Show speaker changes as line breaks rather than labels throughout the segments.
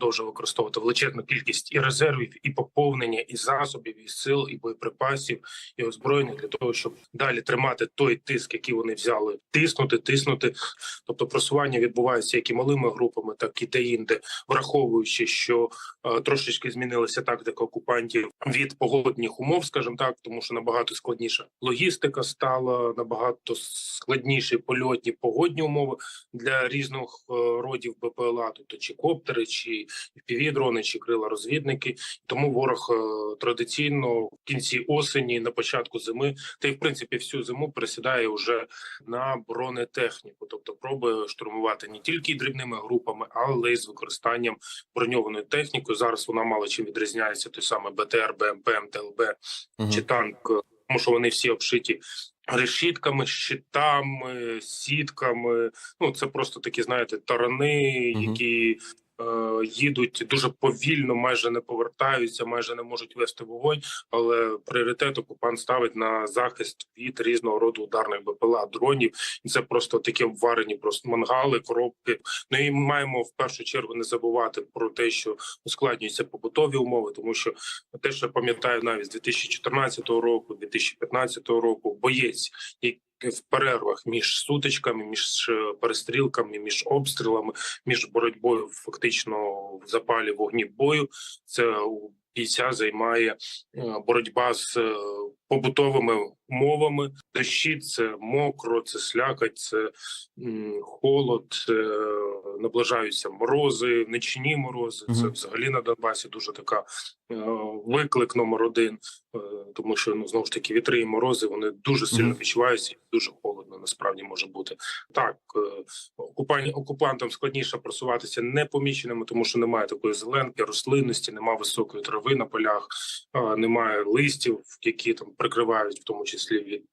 продовжує використовувати величезну кількість і резервів, і поповнення, і засобів, і сил, і боєприпасів, і озброєння для того, щоб далі тримати той тиск, який вони взяли, тиснути, тиснути. Тобто просування відбувається як і малими групами, так і де-інде, враховуючи, що е, трошечки змінилася тактика окупантів від погодних умов, скажімо так, тому що набагато складніша логістика стала набагато складніші польотні погодні умови для різних е, родів БПЛА, тобто чи коптери, чи півдрони, чи крила розвідники. Тому ворог е, традиційно в кінці осені, на початку зими, та й в принципі всю зиму присідає вже на бронетехніку, тобто пробує штурмувати не тільки дрібними групами, але й з використанням броньованої техніки. Зараз вона мало чим відрізняється той саме БТР, БМП, МТЛБ
Мгм.
чи танк, тому що вони всі обшиті решітками, щитами, сітками. Ну це просто такі, знаєте, тарани, які їдуть дуже повільно, майже не повертаються, майже не можуть вести вогонь. Але пріоритет окупант ставить на захист від різного роду ударних БПЛА, дронів. І це просто такі обварені просто мангали, коробки. Ну і ми маємо в першу чергу не забувати про те, що ускладнюються побутові умови, тому що те, що я пам'ятаю навіть з 2014 року, 2015 року, боєць, який в перервах між сутичками, між е, перестрілками, між обстрілами, між боротьбою фактично в запалі вогні бою, це бійця займає е, боротьба з е, побутовими умовами. Дощі це мокро, це слякать, це холод, це наближаються морози, нічні морози. Це взагалі на Донбасі дуже така е, виклик номер один, е, тому що ну знову ж таки вітри і морози вони дуже сильно відчуваються, дуже холодно насправді може бути. Так е, окупан- окупантам складніше просуватися непоміченими, тому що немає такої зеленки, рослинності, немає високої трави на полях, немає листів, які там прикривають, в тому числі від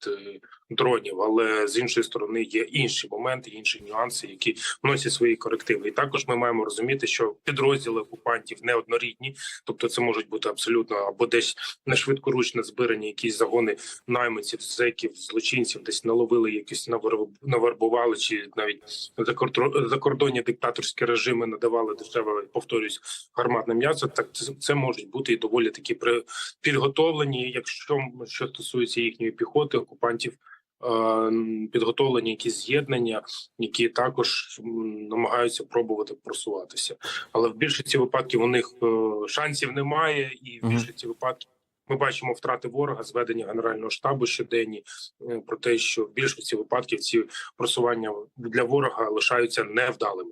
дронів. Але з іншої сторони є інші моменти, інші нюанси, які вносять свої корективи. І також ми маємо розуміти, що підрозділи окупантів неоднорідні, тобто це можуть бути абсолютно або десь на швидкоручно збирані якісь загони найманців, зеків, злочинців, десь наловили якісь наверб- навербували, чи навіть закордо- закордонні диктаторські режими надавали дешеве, повторюсь, гарматне м'ясо. Так це, це можуть бути і доволі такі при підготовлені. Якщо що стосується їхньої піхоти, окупантів. Е, Підготовлені якісь з'єднання, які також намагаються пробувати просуватися, але в більшості випадків у них е, шансів немає, і в більшості випадків ми бачимо втрати ворога, зведення генерального штабу щоденні е, про те, що в більшості випадків ці просування для ворога лишаються невдалими.